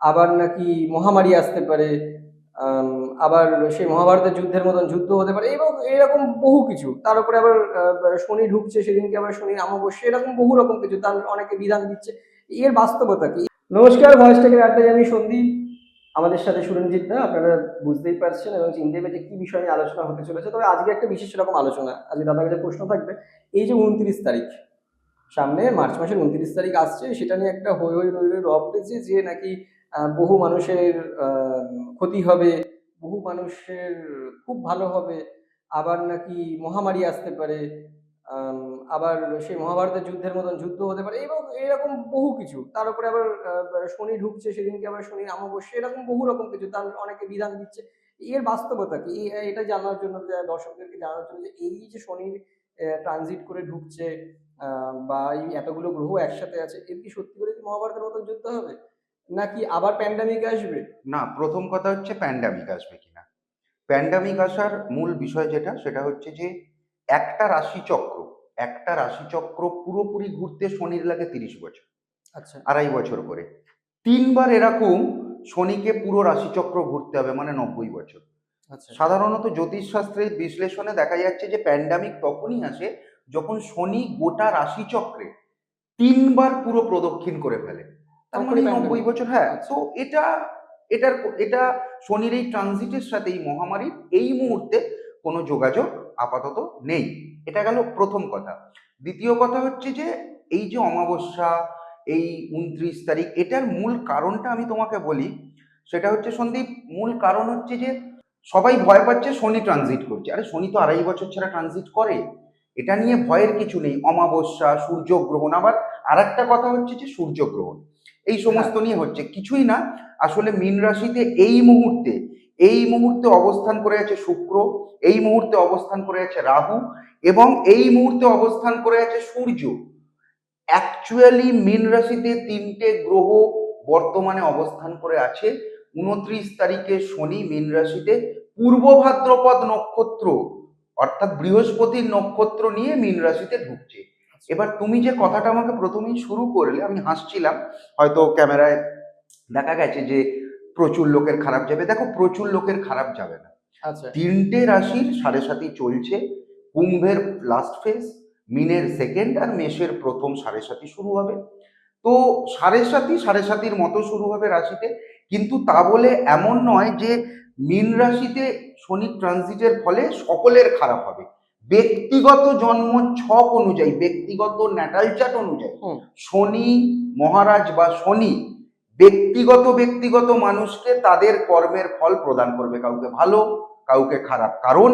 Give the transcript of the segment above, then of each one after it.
আবার নাকি মহামারী আসতে পারে আবার সেই মহাভারতের যুদ্ধের মতন যুদ্ধ হতে পারে, এবং এরকম বহু কিছু। তার উপরে আবার শনি ঢুকছে, সেদিনকে আবার শনি অমাবস্যা, এরকম বহু রকম কিছু, তার অনেকে বিধান দিচ্ছে। এর বাস্তবতা কি? নমস্কার ভয়েস টেকের আড্ডায় আমি সন্দীপ। আমাদের সাথে সুরঞ্জিত না আপনারা বুঝতেই পারছেন এবং চিনতে পেরেছে কি বিষয় নিয়ে আলোচনা হতে চলেছে। তবে আজকে একটা বিশেষ রকম আলোচনা, আজকে দাদা কাছে প্রশ্ন থাকবে, এই যে উনত্রিশ তারিখ, সামনে মার্চ মাসের উনত্রিশ তারিখ আসছে, সেটা নিয়ে একটা হই হই রই রই রব যে নাকি বহু মানুষের ক্ষতি হবে, বহু মানুষের খুব ভালো হবে, আবার নাকি মহামারী আসতে পারে আবার সেই মহাভারতের যুদ্ধের মতন যুদ্ধ হতে পারে, এবং এরকম বহু কিছু। তার উপরে আবার শনি ঢুকছে, সেদিনকে আবার শনি অমাবস্যা, এরকম বহু রকম কিছু, তার অনেকে বিধান দিচ্ছে। এর বাস্তবতা কি? এটা জানার জন্য দর্শকদেরকে জানার জন্য যে এই যে শনির ট্রানজিট করে ঢুকছে বা এই এতগুলো গ্রহ একসাথে আছে, এর কি সত্যি করে কি মহাভারতের মতন যুদ্ধ হবে? নাকি আবার প্যান্ডামিক আসবে? না প্রথম কথা হচ্ছে প্যান্ডামিক আসবে কিনা। প্যান্ডামিক আসার মূল বিষয় যেটা সেটা হচ্ছে যে একটা রাশিচক্র একটা রাশিচক্র পুরোপুরি ঘুরতে শনির লাগে তিরিশ বছর আচ্ছা। আড়াই বছর করে। তিনবার এরকম শনিকে পুরো রাশিচক্র ঘুরতে হবে মানে নব্বই বছর। আচ্ছা। সাধারণত জ্যোতিষশাস্ত্রের বিশ্লেষণে দেখা যাচ্ছে যে প্যান্ডামিক তখনই আসে যখন শনি গোটা রাশিচক্রে তিনবার পুরো প্রদক্ষিণ করে ফেলে। তার মানে নব্বই। বছর হ্যাঁ। তো এটা এটার এটা শনির এই ট্রানজিটের সাথে এই মহামারীর এই মুহূর্তে কোনো যোগাযোগ আপাতত নেই। এটা গেল প্রথম কথা। দ্বিতীয় কথা হচ্ছে যে এই যে অমাবস্যা এই উনত্রিশ তারিখ এটার মূল কারণটা আমি তোমাকে বলি সেটা হচ্ছে সন্দীপ মূল কারণ হচ্ছে যে সবাই ভয় পাচ্ছে শনি ট্রানজিট করছে। আরে শনি তো আড়াই বছর ছাড়া ট্রানজিট করে। এটা নিয়ে ভয়ের কিছু নেই। অমাবস্যা সূর্যগ্রহণ আবার আর একটা কথা হচ্ছে যে সূর্যগ্রহণ। এই সমস্ত নিয়ে হচ্ছে। কিছুই না। আসলে মীন রাশিতে এই মুহূর্তে এই মুহূর্তে অবস্থান করে আছে শুক্র এই মুহূর্তে অবস্থান করে আছে রাহু এবং এই মুহূর্তে অবস্থান করে আছে সূর্য। অ্যাকচুয়ালি মীন রাশিতে তিনটে গ্রহ বর্তমানে অবস্থান করে আছে। উনত্রিশ তারিখে শনি মীন রাশিতে। পূর্ব ভাদ্রপদ নক্ষত্র অর্থাৎ বৃহস্পতির নক্ষত্র নিয়ে মীন রাশিতে ঢুকছে। এবার তুমি যে কথাটা আমাকে প্রথমেই শুরু করলে আমি হাসছিলাম। হয়তো ক্যামেরায় দেখা গেছে যে প্রচুর লোকের খারাপ যাবে। দেখো প্রচুর লোকের খারাপ যাবে না। আচ্ছা। তিনটে রাশির সাড়ে সাতি চলছে। কুম্ভের লাস্ট ফেজ মিনের সেকেন্ড আর মেষের প্রথম সাড়ে সাতি শুরু হবে। তো সাড়ে সাতি সাড়ে সাতির মতো শুরু হবে রাশিতে। কিন্তু তা বলে এমন নয় যে মিন রাশিতে শনি ট্রানজিটের ফলে সকলের খারাপ হবে। ব্যক্তিগত জন্ম ছক অনুযায়ী ব্যক্তিগত ন্যাটাল চার্ট অনুযায়ী শনি মহারাজ বা শনি ব্যক্তিগত ব্যক্তিগত মানুষকে তাদের কর্মের ফল প্রদান করবে কাউকে ভালো কাউকে খারাপ। কারণ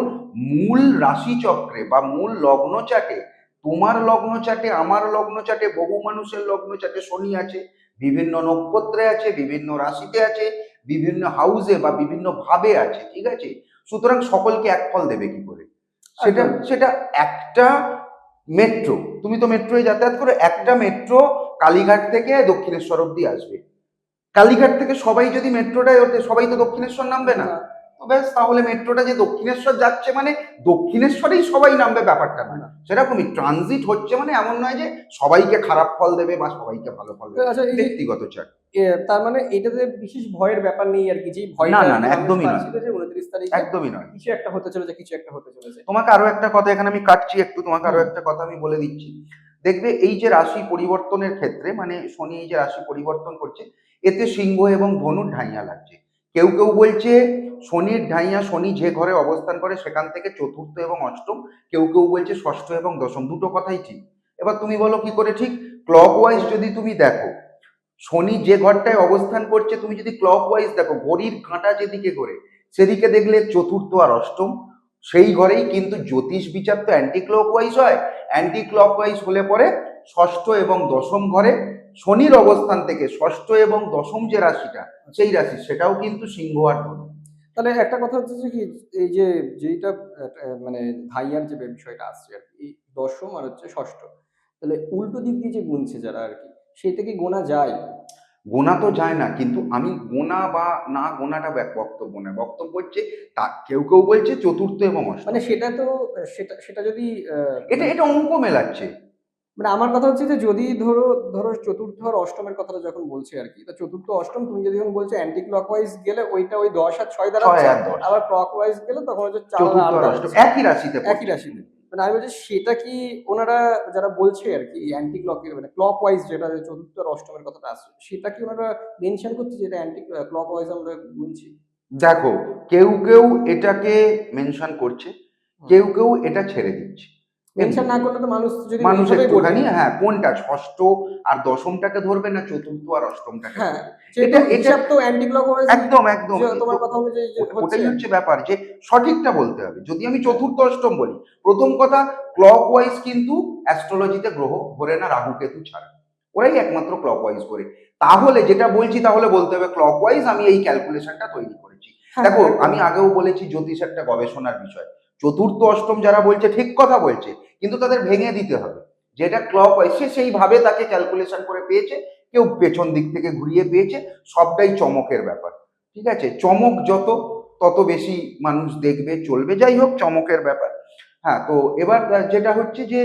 মূল রাশিচক্রে বা মূল লগ্ন চাটে তোমার লগ্ন চাটে আমার লগ্ন চাটে বহু মানুষের লগ্ন চাটে শনি আছে বিভিন্ন নক্ষত্রে আছে বিভিন্ন রাশিতে আছে বিভিন্ন হাউসে বা বিভিন্ন ভাবে আছে ঠিক আছে? সুতরাং সকলকে এক ফল দেবে কি করে? সেটা সেটা একটা মেট্রো তুমি তো মেট্রোয় যাতায়াত করো একটা মেট্রো কালীঘাট থেকে দক্ষিণেশ্বর অব্দি আসবে। কালীঘাট থেকে সবাই যদি মেট্রোটায় ওঠে সবাই তো দক্ষিণেশ্বর নামবে না। তো ব্যাস তাহলে মেট্রোটা যে দক্ষিণেশ্বর যাচ্ছে মানে দক্ষিণেশ্বরেই সবাই নামবে ব্যাপারটা না। সেরকমই ট্রানজিট হচ্ছে মানে এমন নয় যে সবাইকে খারাপ ফল দেবে বা সবাইকে ভালো ফল দেবে। আচ্ছা ব্যক্তিগত এ, তার মানে এটাতে বিশেষ ভয়ের ব্যাপার নেই আর কি যে ভয় না, না, না, একদমই নয়। উনত্রিশ তারিখে একদমই নয়। কিছু একটা হতে চলেছে কিছু একটা হতে চলেছে। তোমাকে আরও একটা কথা এখানে আমি কাটছি একটু তোমাকে আরও একটা কথা আমি বলে দিচ্ছি। দেখবে এই যে রাশি পরিবর্তনের ক্ষেত্রে মানে শনি এই যে রাশি পরিবর্তন করছে এতে সিংহ এবং ধনুর ঢাইয়া লাগছে। কেউ কেউ বলছে শনির ঢাইয়া শনি যে ঘরে অবস্থান করে সেখান থেকে চতুর্থ এবং অষ্টম কেউ কেউ বলছে ষষ্ঠ এবং দশম দুটো কথাই ঠিক। এবার তুমি বলো কি করে ঠিক? ক্লক ওয়াইজ যদি তুমি দেখো শনি যে ঘরটায় অবস্থান করছে তুমি যদি ক্লক ওয়াইজ দেখো ঘড়ির কাঁটা যেদিকে ঘোরে সেদিকে দেখলে চতুর্থ আর অষ্টম। সেই ঘরেই কিন্তু জ্যোতিষ বিচার তো অ্যান্টি ক্লক ওয়াইজ হয়। অ্যান্টি ক্লক ওয়াইজ হলে পরে ষষ্ঠ এবং দশম ঘরে শনির অবস্থান থেকে ষষ্ঠ এবং দশম যে রাশিটা সেই রাশি সেটাও কিন্তু সিংহ আর তাহলে একটা কথা হচ্ছে যে কি এই যে আহ, মানে ভাইয়ার যে বিষয়টা আসছে আর কি দশম আর হচ্ছে ষষ্ঠ। তাহলে উল্টো দিক দিয়ে যে গুনছে যারা আর কি সেই থেকে গোনা যায়? গোনা তো যায় না কিন্তু আমি গোনা বা না গোনাটা বক্তব্য না বক্তব্য হচ্ছে তা কেউ কেউ বলছে চতুর্থ এবং অষ্টম। মানে সেটা তো সেটা সেটা যদি এটা এটা অঙ্ক মেলাচ্ছে। মানে আমার কথা হচ্ছে যে যদি ধরো ধরো চতুর্থ আর অষ্টমের কথাটা যখন বলছে আর কি তা চতুর্থ অষ্টম তুমি যদি যখন বলছো অ্যান্টি ক্লক ওয়াইজ গেলে ওইটা ওই দশ আর ছয় দ্বারা আবার ক্লক ওয়াইজ গেলে তখন হচ্ছে চার। একই রাশিতে একই রাশিতে। মানে আমি বলছি সেটা কি ওনারা যারা বলছে আর কি অ্যান্টি ক্লকে মানে ক্লক ওয়াইজ যেটা চতুর্থ আর অষ্টমের কথাটা আসছে সেটা কি ওনারা মেনশন করছে যেটা অ্যান্টি ক্লক ওয়াইজ আমরা গুনছি? দেখো কেউ কেউ এটাকে মেনশন করছে কেউ কেউ এটা ছেড়ে দিচ্ছে। মেনশন না করলে তো মানুষ যদি মানুষ একটুখানি হ্যাঁ কোনটা ষষ্ঠ আর দশমটাকে ধরবে না চতুর্থ আর অষ্টমটাকে হ্যাঁ এটা- এটা- তো অ্যান্টি ক্লক একদম একদম তোমার কথা অনুযায়ী ওটাই হচ্ছে। ব্যাপার যে সঠিকটা বলতে হবে। যদি আমি চতুর্থ অষ্টম বলি প্রথম কথা ক্লক ওয়াইজ কিন্তু অ্যাস্ট্রোলজিতে গ্রহ ঘোরে না রাহু কেতু ছাড়া। ওরাই একমাত্র ক্লক ওয়াইজ করে। তাহলে যেটা বলছি তাহলে বলতে হবে ক্লক ওয়াইজ আমি এই ক্যালকুলেশনটা তৈরি করেছি। হ্যাঁ, দেখো আমি আগেও বলেছি জ্যোতিষ একটা গবেষণার বিষয়। চতুর্থ অষ্টম যারা বলছে, ঠিক কথা বলছে, কিন্তু তাদের ভেঙে দিতে হবে। যেটা ক্লক সে সেইভাবে তাকে ক্যালকুলেশন করে পেয়েছে, কেউ পেছন দিক থেকে ঘুরিয়ে পেয়েছে, সবটাই চমকের ব্যাপার। ঠিক আছে? চমক যত, তত বেশি মানুষ দেখবে, চলবে, যাই হোক, চমকের ব্যাপার। হ্যাঁ তো এবার যেটা হচ্ছে যে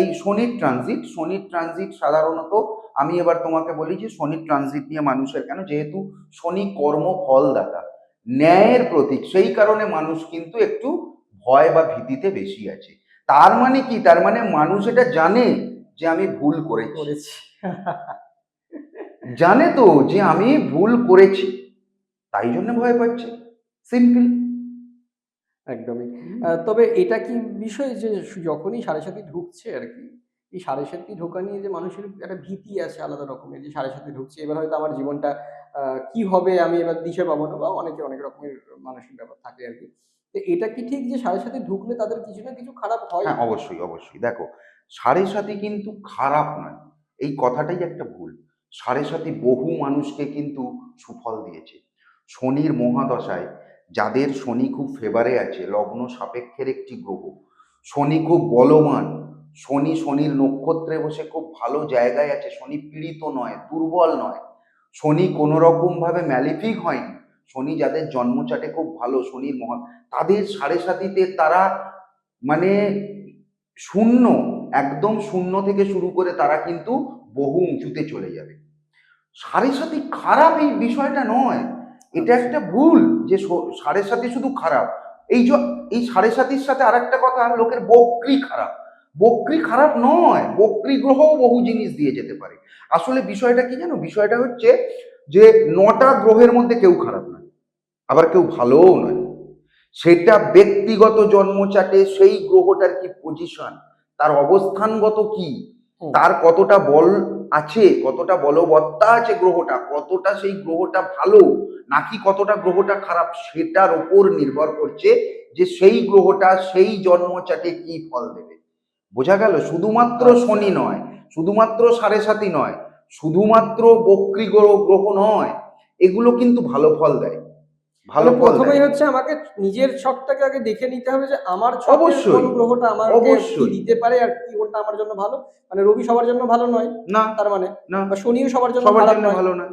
এই শনির ট্রানজিট শনির ট্রানজিট সাধারণত, আমি এবার তোমাকে বলি যে শনির ট্রানজিট নিয়ে মানুষের কেন, যেহেতু শনি কর্ম ফলদাতা ন্যায়ের প্রতীক, সেই কারণে মানুষ কিন্তু একটু ভয় বা ভীতিতে বেশি আছে। তার মানে কি? তার মানে মানুষ এটা জানে যে আমি ভুল করেছি। করেছি। জানে তো যে আমি ভুল করেছি। তাই জন্য ভয় পাচ্ছে। সিম্পল। একদমই। তবে এটা কি বিষয় যে যখনই সাড়ে সাথে ঢুকছে আর কি এই সাড়ে সাথে ঢোকা নিয়ে যে মানুষের একটা ভীতি আছে আলাদা রকমের যে সাড়ে সাথে ঢুকছে এবার হয়তো আমার জীবনটা কি হবে আমি এবার দিশে পাবো না বা অনেকে অনেক রকমের মানসিক ব্যাপার থাকে আর কি। তো এটা কি ঠিক যে সাড়ে সাথে ঢুকলে তাদের কিছু না কিছু খারাপ হয়? হ্যাঁ অবশ্যই অবশ্যই। দেখো, সাড়ে সাথে কিন্তু খারাপ নয়। এই কথাটাই একটা ভুল। সাড়ে সাথে বহু মানুষকে কিন্তু সুফল দিয়েছে। শনির মহাদশায় যাদের শনি খুব ফেভারে আছে, লগ্ন সাপেক্ষের একটি গ্রহ, শনি খুব বলবান, শনি শনির নক্ষত্রে বসে খুব ভালো জায়গায় আছে, শনি পীড়িত নয়, দুর্বল নয়, শনি কোনো রকম ভাবে ম্যালিফিক হয়নি। শনি যাদের জন্মচাটে খুব ভালো, শনির মহা তাদের সাড়ে সাতিতে তারা মানে শূন্য, একদম শূন্য থেকে শুরু করে তারা কিন্তু বহু উঁচুতে চলে যাবে। সাড়ে সাথে খারাপ এই বিষয়টা নয়, এটা একটা ভুল যে সাড়ে সাথে শুধু খারাপ। এই যে, এই সাড়ে সাতির সাথে আরেকটা কথা, লোকের বক্রি খারাপ। বক্রি খারাপ নয়, বক্রি গ্রহও বহু জিনিস দিয়ে যেতে পারে। আসলে বিষয়টা কি জানো? বিষয়টা হচ্ছে যে নটা গ্রহের মধ্যে কেউ খারাপ নয় আবার কেউ ভালোও নয়। সেটা ব্যক্তিগত জন্মচাটে সেই গ্রহটার কি পজিশন তার অবস্থানগত কি? তার কতটা বল আছে কতটা বলবত্তা আছে গ্রহটা কতটা সেই গ্রহটা ভালো নাকি কতটা গ্রহটা খারাপ সেটার ওপর নির্ভর করছে যে সেই গ্রহটা সেই জন্মচাটে কি ফল দেবে। বোঝা গেল? শুধুমাত্র আচ্ছা। শনি নয় শুধুমাত্র সাড়ে সাতি নয় শুধুমাত্র বক্রি গ্রহ নয় এগুলো কিন্তু ভালো ফল দেয়। ভালো প্রথমেই হচ্ছে আমাকে নিজের ছকটাকে আগে দেখে নিতে হবে যে আমার ছকে অবশ্যই। কোন গ্রহটা আমার অবশ্যই। দিতে পারে আর কি কোনটা আমার জন্য ভালো? মানে রবি সবার জন্য ভালো নয় না তার মানে? না। বা শনিও সবার জন্য সবার জন্য নয়। ভালো না।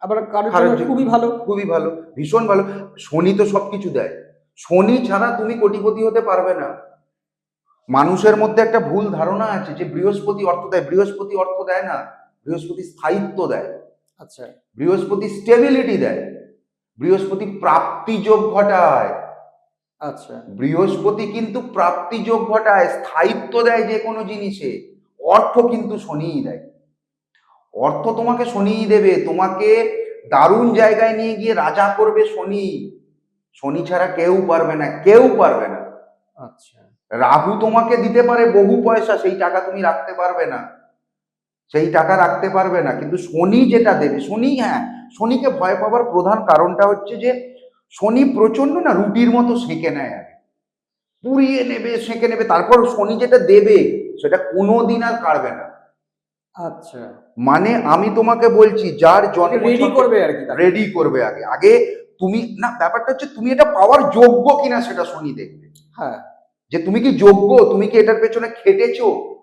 আবার কারোর জন্য- খুবই ভালো। খুবই ভালো ভীষণ ভালো। শনি তো সবকিছু দেয়। শনি ছাড়া তুমি কোটিপতি হতে পারবে না। মানুষের মধ্যে একটা ভুল ধারণা আছে যে বৃহস্পতি অর্থ দেয় বৃহস্পতি অর্থ দেয় না বৃহস্পতি স্থায়িত্ব দেয়। আচ্ছা। বৃহস্পতি স্টেবিলিটি দেয়। বৃহস্পতি প্রাপ্তি যোগ ঘটায়। আচ্ছা। বৃহস্পতি কিন্তু প্রাপ্তি যোগ ঘটায় স্থায়িত্ব দেয় যে কোনো জিনিসে অর্থ কিন্তু শনিই দেয়। অর্থ তোমাকে শনিই দেবে তোমাকে দারুণ জায়গায় নিয়ে গিয়ে রাজা করবে শনি। শনি ছাড়া কেউ পারবে না কেউ পারবে না। আচ্ছা। রাহু তোমাকে দিতে পারে বহু পয়সা সেই টাকা তুমি রাখতে পারবে না। সেই টাকা রাখতে পারবে না কিন্তু শনি যেটা দেবে শনি হ্যাঁ শনিকে ভয় পাওয়ার প্রধান কারণটা হচ্ছে যে শনি প্রচণ্ড না রুটির মতো সেঁকে নেয় আগে। পুড়িয়ে নেবে সেঁকে নেবে তারপর শনি যেটা দেবে সেটা কোনোদিন আর কাড়বে না। আচ্ছা। মানে আমি তোমাকে বলছি যার জন্ম রেডি করবে আর কি রেডি করবে আগে। আগে তুমি না ব্যাপারটা হচ্ছে তুমি এটা পাওয়ার যোগ্য কিনা সেটা শনি দেখবে। হ্যাঁ। যে তুমি কি যোগ্য তুমি কি এটার পেছনে খেটেছো?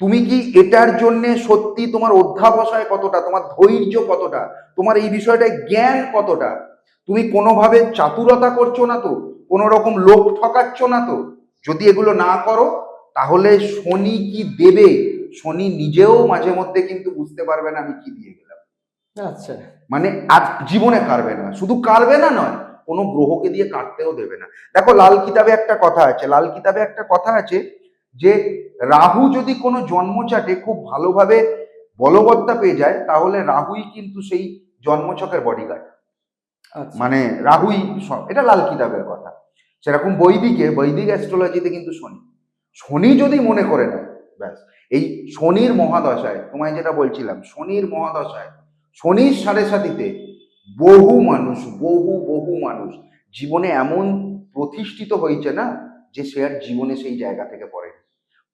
তুমি কি এটার জন্য সত্যি তোমার অধ্যাবসায় কতটা তোমার ধৈর্য কতটা তোমার এই বিষয়টায় জ্ঞান কতটা? তুমি কোনোভাবে চাতুরতা করছ না তো? কোনো রকম লোক ঠকাচ্ছ না তো? যদি এগুলো না করো তাহলে শনি কি দেবে? শনি নিজেও মাঝে মধ্যে কিন্তু বুঝতে পারবে না আমি কি দিয়ে গেলাম। আচ্ছা। মানে আর জীবনে কাটবে না শুধু কাটবে না নয় কোনো গ্রহকে দিয়ে কাটতেও দেবে না। দেখো লাল কিতাবে একটা কথা আছে লাল কিতাবে একটা কথা আছে যে রাহু যদি কোনো জন্মচাটে খুব ভালোভাবে বলবত্তা পেয়ে যায় তাহলে রাহুই কিন্তু সেই জন্মছকের বডিগার্ড আচ্ছা। মানে রাহুই এটা লাল কিতাবের কথা। সেরকম বৈদিকে বৈদিক অ্যাস্ট্রোলজিতে কিন্তু শনি। শনি যদি মনে করে না ব্যাস। এই শনির মহাদশায় তোমায় যেটা বলছিলাম শনির মহাদশায় শনির সাড়ে সাথীতে বহু মানুষ বহু বহু মানুষ জীবনে এমন প্রতিষ্ঠিত হয়েছে না যে সে আর জীবনে সেই জায়গা থেকে পড়েনি।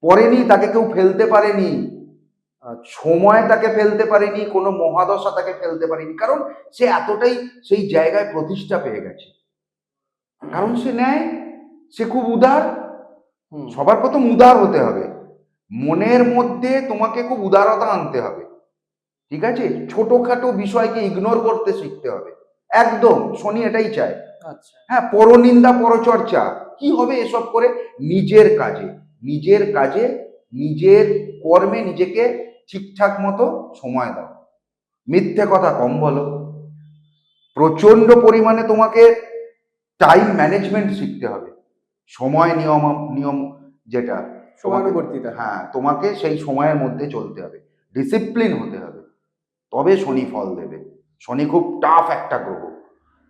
পড়েনি তাকে কেউ ফেলতে পারেনি সময় তাকে ফেলতে পারেনি কোনো মহাদশা তাকে ফেলতে পারেনি। কারণ সে এতটাই সেই জায়গায় প্রতিষ্ঠা পেয়ে গেছে। কারণ সে নেয় সে খুব উদার। সবার প্রথম উদার হতে হবে। মনের মধ্যে তোমাকে খুব উদারতা আনতে হবে। ঠিক আছে? ছোটখাটো বিষয়কে ইগনোর করতে শিখতে হবে। একদম শনি এটাই চায়। আচ্ছা। হ্যাঁ পরনিন্দা পরচর্চা। কি হবে এসব করে? নিজের কাজে। নিজের কাজে নিজের কর্মে নিজেকে ঠিকঠাক মতো সময় দাও। মিথ্যে কথা কম বলো। প্রচণ্ড পরিমাণে তোমাকে টাইম ম্যানেজমেন্ট শিখতে হবে। সময় নিয়ম নিয়ম যেটা সমানুবর্তিতা। হ্যাঁ তোমাকে সেই সময়ের মধ্যে চলতে হবে। ডিসিপ্লিন হতে হবে। তবে শনি ফল দেবে। শনি খুব টাফ একটা গ্রহ।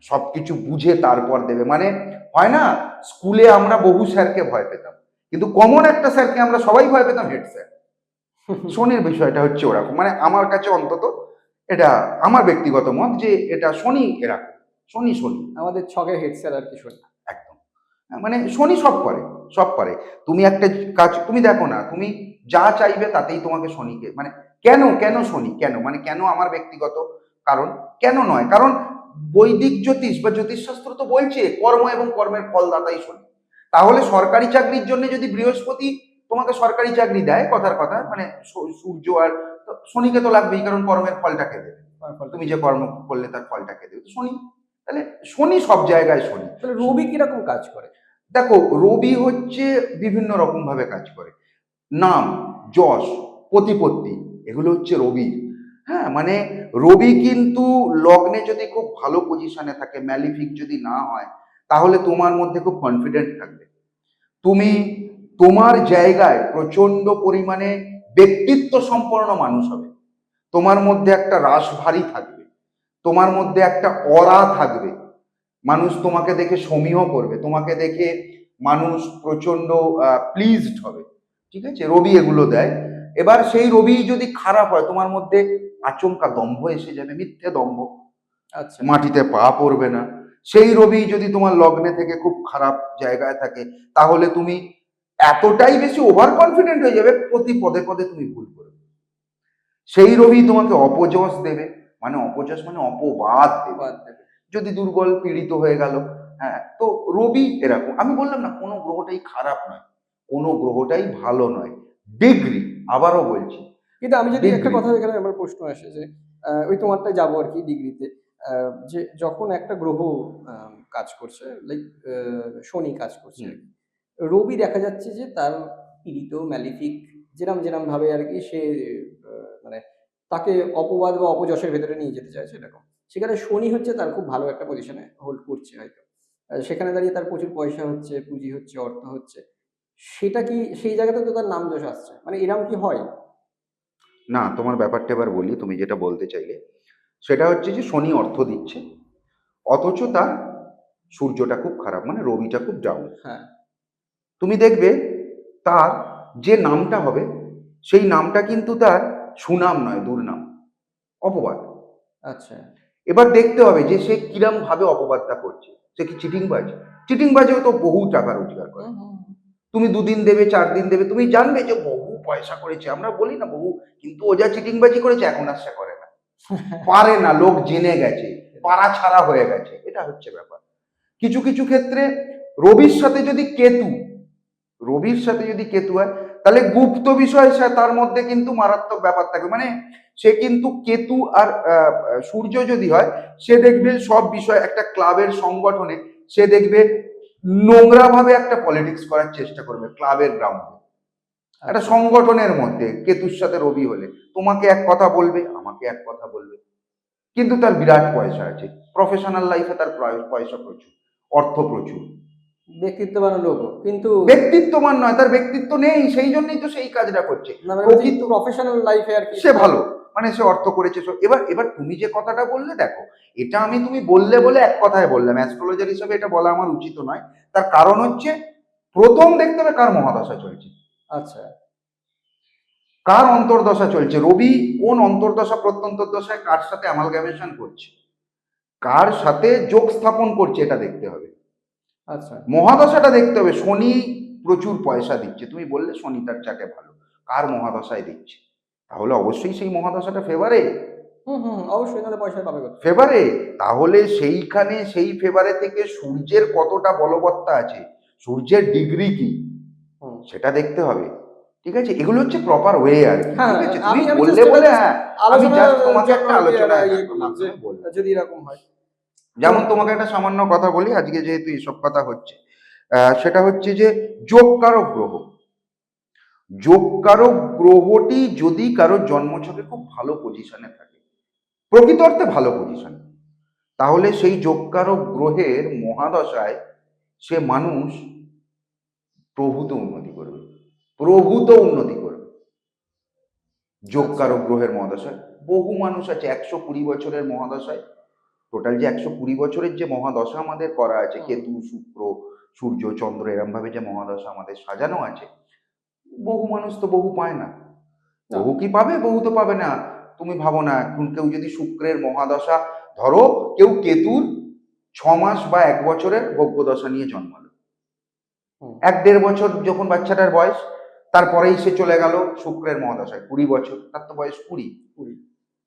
সব কিছু বুঝে তারপর দেবে। মানে হয় না স্কুলে আমরা বহু স্যারকে ভয় পেতাম। কিন্তু কমন একটা স্যারকে আমরা সবাই ভয় পেতাম হেড স্যার শনির বিষয়টা হচ্ছে ওরকম। মানে আমার কাছে অন্তত এটা আমার ব্যক্তিগত মত যে এটা শনি এরকম। শনি শনি। আমাদের ছকের হেড স্যার আর কি শনি। একদম। মানে শনি সব করে সব পারে তুমি একটা কাজ তুমি দেখো না তুমি যা চাইবে তাতেই তোমাকে শনিকে মানে কেন কেন শনি কেন? মানে কেন আমার ব্যক্তিগত কারণ? কেন নয়? কারণ বৈদিক জ্যোতিষ বা জ্যোতিষশাস্ত্র তো বলছে কর্ম এবং কর্মের ফলদাতাই শনি। তাহলে সরকারি চাকরির জন্য যদি বৃহস্পতি তোমাকে সরকারি চাকরি দেয় কথার কথা মানে সূর্য আর শনিকে তো লাগবেই কারণ কর্মের ফলটাকে দেবে। তুমি যে কর্ম করলে তার ফলটাকে দেবে শনি তাহলে শনি সব জায়গায় শনি। তাহলে রবি কীরকম কাজ করে? দেখো রবি হচ্ছে বিভিন্ন রকম ভাবে কাজ করে। নাম যশ প্রতিপত্তি এগুলো হচ্ছে রবি হ্যাঁ মানে রবি কিন্তু লগ্নে যদি খুব ভালো পজিশনে থাকে ম্যালিফিক যদি না হয় তাহলে তোমার মধ্যে খুব কনফিডেন্ট থাকবে। তুমি তোমার জায়গায় প্রচণ্ড পরিমাণে ব্যক্তিত্ব সম্পন্ন মানুষ হবে। তোমার মধ্যে একটা রাশভারী থাকবে। তোমার মধ্যে একটা অরা থাকবে। মানুষ তোমাকে দেখে সমীহ করবে। তোমাকে দেখে মানুষ প্রচণ্ড প্লিজড হবে। ঠিক আছে? রবি এগুলো দেয়। এবার সেই রবি যদি খারাপ হয় তোমার মধ্যে আচমকা দম্ভ এসে যাবে। মিথ্যে দম্ভ। আচ্ছা। মাটিতে পা পড়বে না। সেই রবি যদি তোমার লগ্নে থেকে খুব খারাপ জায়গায় থাকে তাহলে তুমি এতটাই বেশি ওভার কনফিডেন্ট হয়ে যাবে প্রতি পদে পদে তুমি ভুল করবে। সেই রবি তোমাকে অপযশ দেবে মানে অপযশ মানে অপবাদ দেবে। দেবে। যদি দুর্বল পীড়িত হয়ে গেল হ্যাঁ তো রবি এরকম। আমি বললাম না কোনো গ্রহটাই খারাপ নয় কোনো গ্রহটাই ভালো নয় ডিগ্রি আবারও বলছি। কিন্তু আমি যদি একটা. কথা এখানে আমার প্রশ্ন আসে যে ওই তোমারটা যাব আর কি ডিগ্রিতে। যে যখন একটা গ্রহ কাজ করছে লাইক শনি কাজ করছে। রবি দেখা যাচ্ছে যে তার পীড়িত ম্যালিফিক যেরাম যেরাম ভাবে আর কি সে মানে তাকে অপবাদ বা অপযশের ভেতরে নিয়ে যেতে চাইছে এরকম। সেখানে শনি হচ্ছে তার খুব ভালো একটা পজিশনে হোল্ড করছে হয়তো। সেখানে দাঁড়িয়ে তার প্রচুর পয়সা হচ্ছে পুঁজি হচ্ছে অর্থ হচ্ছে। সেটা কি সেই জায়গাতে তো তার নাম যশ আসছে। মানে এরম কি হয়? না তোমার ব্যাপারটা এবার বলি তুমি যেটা বলতে চাইলে। সেটা হচ্ছে যে শনি অর্থ দিচ্ছে অথচ তার সূর্যটা খুব খারাপ মানে রবিটা খুব ডাউন হ্যাঁ। তুমি দেখবে তার যে নামটা হবে সেই নামটা কিন্তু তার সুনাম নয় দুর্নাম অপবাদ। আচ্ছা। এবার দেখতে হবে যে সে কিরম ভাবে অপবাদটা করছে। সে কি চিটিংবাজ? চিটিংবাজেও তো বহু টাকা রোজগার করে। তুমি দুদিন দেবে চার দিন দেবে তুমি জানবে যে বহু পয়সা করেছে আমরা বলি না বহু কিন্তু ও যা চিটিংবাজি করেছে এখন আর সে করে পারে না, লোক জেনে গেছে, পাড়া ছাড়া হয়ে গেছে, এটা হচ্ছে ব্যাপার। কিছু কিছু ক্ষেত্রে রবির সাথে যদি কেতু, রবির সাথে যদি কেতু হয়, তাহলে গুপ্ত বিষয় সে- তার মধ্যে কিন্তু মারাত্মক ব্যাপার থাকবে মানে সে কিন্তু কেতু আর সূর্য যদি হয়, সে দেখবে সব বিষয়, একটা ক্লাবের সংগঠনে, সে দেখবে নোংরা ভাবে একটা পলিটিক্স করার চেষ্টা করবে, ক্লাবের গ্রাউন্ডে একটা সংগঠনের মধ্যে কেতুর সাথে রবি হলে তোমাকে এক কথা বলবে আমাকে এক কথা বলবে। কিন্তু তার বিরাট পয়সা আছে। প্রফেশনাল লাইফে তার পয়সা প্রচুর অর্থ প্রচুর। ব্যক্তিত্ববান লোক কিন্তু ব্যক্তিত্বমান নয় তার ব্যক্তিত্ব নেই সেই জন্যই তো সেই কাজটা করছে। প্রফেশনাল লাইফে আর কি সে ভালো মানে সে অর্থ করেছে এবার এবার তুমি যে কথাটা বললে দেখো এটা আমি তুমি বললে বলে এক কথায় বললাম। অ্যাস্ট্রোলজার হিসেবে এটা বলা আমার উচিত নয়। তার কারণ হচ্ছে প্রথম দেখতে হবে কার মহাদশা চলছে। আচ্ছা। কার অন্তর্দশা চলছে? রবি কোন অন্তর্দশা প্রত্যন্তর দশায় কার সাথে অ্যামালগামেশন করছে? কার সাথে যোগ স্থাপন করছে এটা দেখতে হবে। আচ্ছা। মহাদশাটা দেখতে হবে। শনি প্রচুর পয়সা দিচ্ছে। তুমি বললে শনি তার চাকে ভালো। কার মহাদশায় দিচ্ছে? তাহলে অবশ্যই সেই মহাদশাটা ফেভারে হুম হুম অবশ্যই তাহলে পয়সা পাবে ফেভারে তাহলে সেইখানে সেই ফেভারে থেকে সূর্যের কতটা বলবত্তা আছে? সূর্যের ডিগ্রি কি। সেটা দেখতে হবে। ঠিক আছে? এগুলো হচ্ছে প্রপার ওয়ে আর কি। হ্যাঁ, ঠিক আছে? তুমি বললে বলে হ্যাঁ আমি just তোমাকে একটা আলোচনা ইয়ে। যদি এরকম হয়। যেমন তোমাকে একটা সামান্য কথা বলি আজকে যেহেতু এইসব কথা হচ্ছে সেটা হচ্ছে যে যোগকারক গ্রহ। যোগকারক গ্রহটি যদি কারোর জন্মছকে খুব ভালো পজিশনে থাকে প্রকৃত অর্থে ভালো পজিশন তাহলে সেই যোগকারক গ্রহের মহাদশায় সে মানুষ প্রভূত উন্নতি করবে। প্রভূত উন্নতি করবে। যোগকারক গ্রহের মহাদশায়। বহু মানুষ আছে একশো কুড়ি বছরের মহাদশায়। টোটাল যে একশো কুড়ি বছরের যে মহাদশা আমাদের করা আছে কেতু শুক্র সূর্য চন্দ্র এরম ভাবে যে মহাদশা আমাদের সাজানো আছে বহু মানুষ তো বহু পায় না। বহু কি পাবে? বহু তো পাবে না। তুমি ভাবো না এখন কেউ যদি শুক্রের মহাদশা ধরো কেউ কেতুর ছ মাস বা এক বছরের ভোগ্যদশা নিয়ে জন্মালো। এক দেড় বছর যখন বাচ্চাটার বয়স তারপরেই সে চলে গেল শুক্রের মহাদশায় কুড়ি বছর তার তো বয়স কুড়ি। কুড়ি।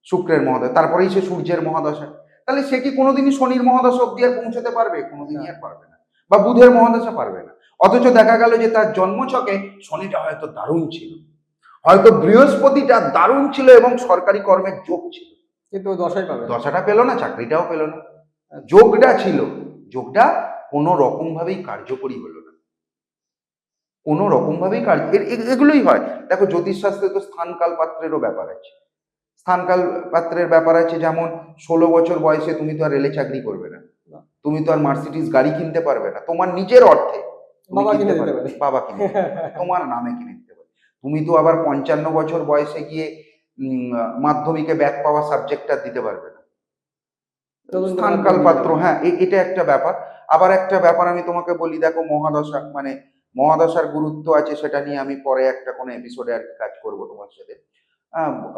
শুক্রের মহাদশা তারপরেই সে সূর্যের মহাদশায়। তাহলে সে কি কোনোদিনই শনির মহাদশা অব্দি আর পৌঁছতে পারবে? কোনোদিনই আর পারবে না। বা বুধের মহাদশা পারবে না। অথচ দেখা গেল যে তার জন্মছকে শনিটা হয়তো দারুণ ছিল। হয়তো বৃহস্পতিটা দারুণ ছিল এবং সরকারি কর্মের যোগ ছিল। কিন্তু দশাই পাবে। দশাটা পেল না চাকরিটাও পেল না। যোগটা ছিল। যোগটা কোনো রকম ভাবেই কার্যকরী হলো কোনো রকম ভাবেই কার্য এ- এ- এগুলোই হয়। দেখো জ্যোতিষশাস্ত্রে তো স্থানকাল পাত্রেরও ব্যাপার আছে। স্থানকাল পাত্রের ব্যাপার আছে যেমন ষোলো বছর বয়সে তুমি তো আর রেলে চাকরি করবে না। তুমি তো আর মার্সিডিস গাড়ি কিনতে পারবে না। তোমার নিজের অর্থে বাবা কিনে। বাবা তোমার নামে কিনে দিতে পারবে। তুমি তো আবার পঞ্চান্ন বছর বয়সে গিয়ে মাধ্যমিকে ব্যাক পাওয়া সাবজেক্টটা দিতে পারবে না। স্থানকাল পাত্র হ্যাঁ এটা একটা ব্যাপার। আবার একটা ব্যাপার আমি তোমাকে বলি দেখো মহাদশা মানে মহাদশার গুরুত্ব আছে সেটা নিয়ে আমি পরে একটা কোনো এপিসোডে আর কাজ করব তোমার সাথে।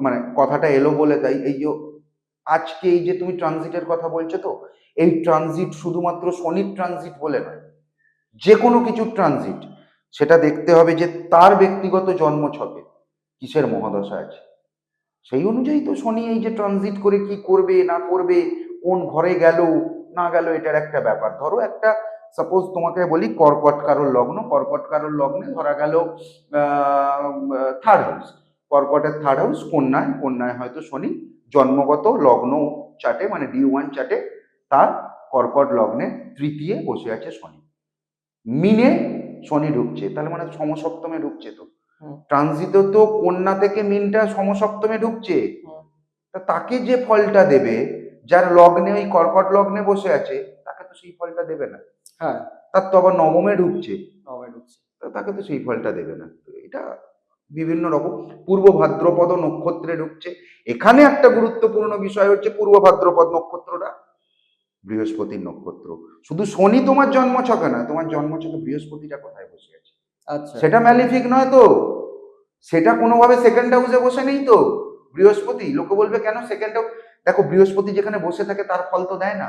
মানে কথাটা এলো বলে তাই এই যে আজকে এই যে তুমি ট্রানজিটের কথা বলছো তো, এই ট্রানজিট শুধুমাত্র শনির ট্রানজিট বলে নয় যে কোনো কিছু ট্রানজিট সেটা দেখতে হবে যে তার ব্যক্তিগত জন্ম ছকে কিসের মহাদশা আছে। সেই অনুযায়ী তো শনি এই যে ট্রানজিট করে কি করবে না করবে, কোন ঘরে গেল, না গেল, এটার একটা ব্যাপার। ধরো একটা সাপোজ তোমাকে বলি কর্কট কারোর লগ্ন কর্কট কারোর লগ্নে ধরা গেল থার্ড হাউস কর্কটের থার্ড হাউস কন্যায় কন্যায় হয়তো শনি জন্মগত লগ্ন চাটে মানে ডি ওয়ান চাটে তার কর্কট লগ্নে তৃতীয় বসে আছে শনি। মিনে শনি ঢুকছে তাহলে মানে সমসপ্তমে ঢুকছে তো। হুম। ট্রানজিট তো কন্যা থেকে মিনটা সমসপ্তমে ঢুকছে। তা তাকে যে ফলটা দেবে যার লগ্নে ওই কর্কট লগ্নে বসে আছে তাকে তো সেই ফলটা দেবে না। হ্যাঁ। তার তো আবার নবমে ঢুকছে নবাই ঢুকছে তা তাকে তো সেই ফলটা দেবে না। এটা বিভিন্ন রকম পূর্ব ভাদ্রপদ নক্ষত্রে ঢুকছে এখানে একটা গুরুত্বপূর্ণ বিষয় হচ্ছে পূর্ব ভাদ্রপদ নক্ষত্রটা বৃহস্পতির নক্ষত্র। শুধু শনি তোমার জন্মছকে না তোমার জন্ম জন্মছকে বৃহস্পতিটা কোথায় বসে আছে? আচ্ছা। সেটা ম্যালিফিক নয় তো। সেটা কোনোভাবে সেকেন্ড হাউসে বসে নেই তো। বৃহস্পতি লোকে বলবে কেন সেকেন্ড হাউস দেখো বৃহস্পতি যেখানে বসে থাকে তার ফল তো দেয় না।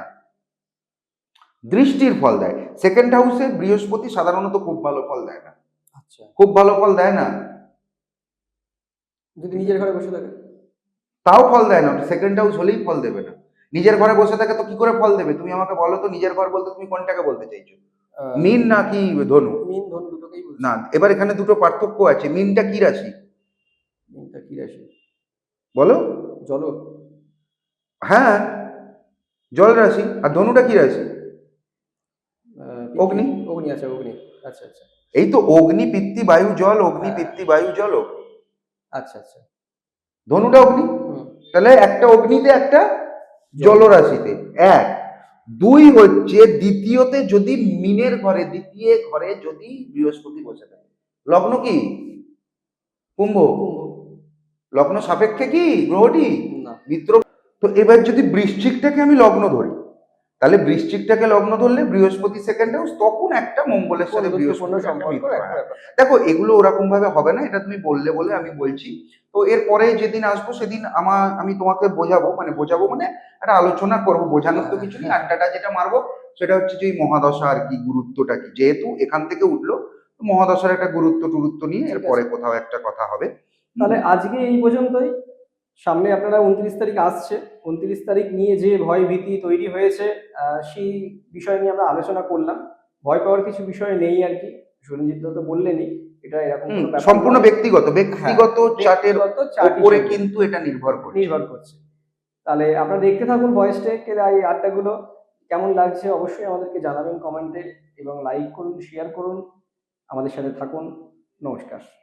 দৃষ্টির ফল দেয়। সেকেন্ড হাউসে বৃহস্পতি সাধারণত খুব ভালো ফল দেয় না। আচ্ছা। খুব ভালো ফল দেয় না। যদি নিজের ঘরে বসে থাকে। তাও ফল দেয় না। সেকেন্ড হাউস হলেই ফল দেবে না। নিজের ঘরে বসে থাকে তো কি করে ফল দেবে? তুমি আমাকে বলো তো নিজের ঘর বলতে তুমি কোনটাকে বলতে চাইছো? মিন না কি ধনু? মিন ধন দুটোকেই না এবার এখানে দুটো পার্থক্য আছে। মিনটা কি রাশি? মিনটা কি রাশি? বলো। জল হ্যাঁ জল রাশি। আর ধনুটা কি রাশি? অগ্নি। অগ্নি আচ্ছা অগ্নি। আচ্ছা আচ্ছা। এই তো অগ্নি পিত্তি বায়ু জল অগ্নি হ্যাঁ। পিত্তি বায়ু জল আচ্ছা আচ্ছা। ধনুটা অগ্নি? তাহলে একটা অগ্নিতে একটা জলরাশিতে। এক। দুই হচ্ছে দ্বিতীয়তে যদি মিনের ঘরে দ্বিতীয় ঘরে যদি বৃহস্পতি বসে থাকে। লগ্ন কি? কুম্ভ। কুম্ভ। লগ্ন সাপেক্ষে কি? গ্রহটি? মিত্র তো এবার যদি বৃশ্চিকটাকে আমি লগ্ন ধরি তাহলে বৃশ্চিকটাকে লগ্ন ধরলে বৃহস্পতি সেকেন্ড হাউস তখন একটা মঙ্গলের সাথে সম্পর্ক দেখো এগুলো ওরকম ভাবে হবে না এটা তুমি বললে বলে আমি বলছি। তো এরপরে যেদিন আসব সেদিন আমার আমি তোমাকে বোঝাবো মানে বোঝাবো মানে একটা আলোচনা করব বোঝানোর তো কিছু নেই। আড্ডাটা যেটা মারবো সেটা হচ্ছে যে মহাদশা আর কি গুরুত্বটা কি? যেহেতু এখান থেকে উঠল তো মহাদশার একটা গুরুত্ব টুরুত্ব নিয়ে এরপরে কোথাও একটা কথা হবে। তাহলে আজকে এই পর্যন্তই। সামনে আপনারা উনত্রিশ তারিখ আসছে। উনত্রিশ তারিখ নিয়ে যে ভয় ভীতি তৈরি হয়েছে সেই বিষয় নিয়ে আমরা আলোচনা করলাম। ভয় পাওয়ার কিছু বিষয় নেই আর কি। সুরঞ্জিত তো বললেনই এটা এরকম সম্পূর্ণ ব্যক্তিগত ব্যক্তিগত হ্যাঁ, চার্টের উপরে কিন্তু এটা নির্ভর করে নির্ভর করছে। তাহলে আপনারা দেখতে থাকুন ভয়েস টেকের এই আড্ডাগুলো। কেমন লাগছে অবশ্যই আমাদেরকে জানাবেন কমেন্টে এবং লাইক করুন শেয়ার করুন। আমাদের সাথে থাকুন। নমস্কার।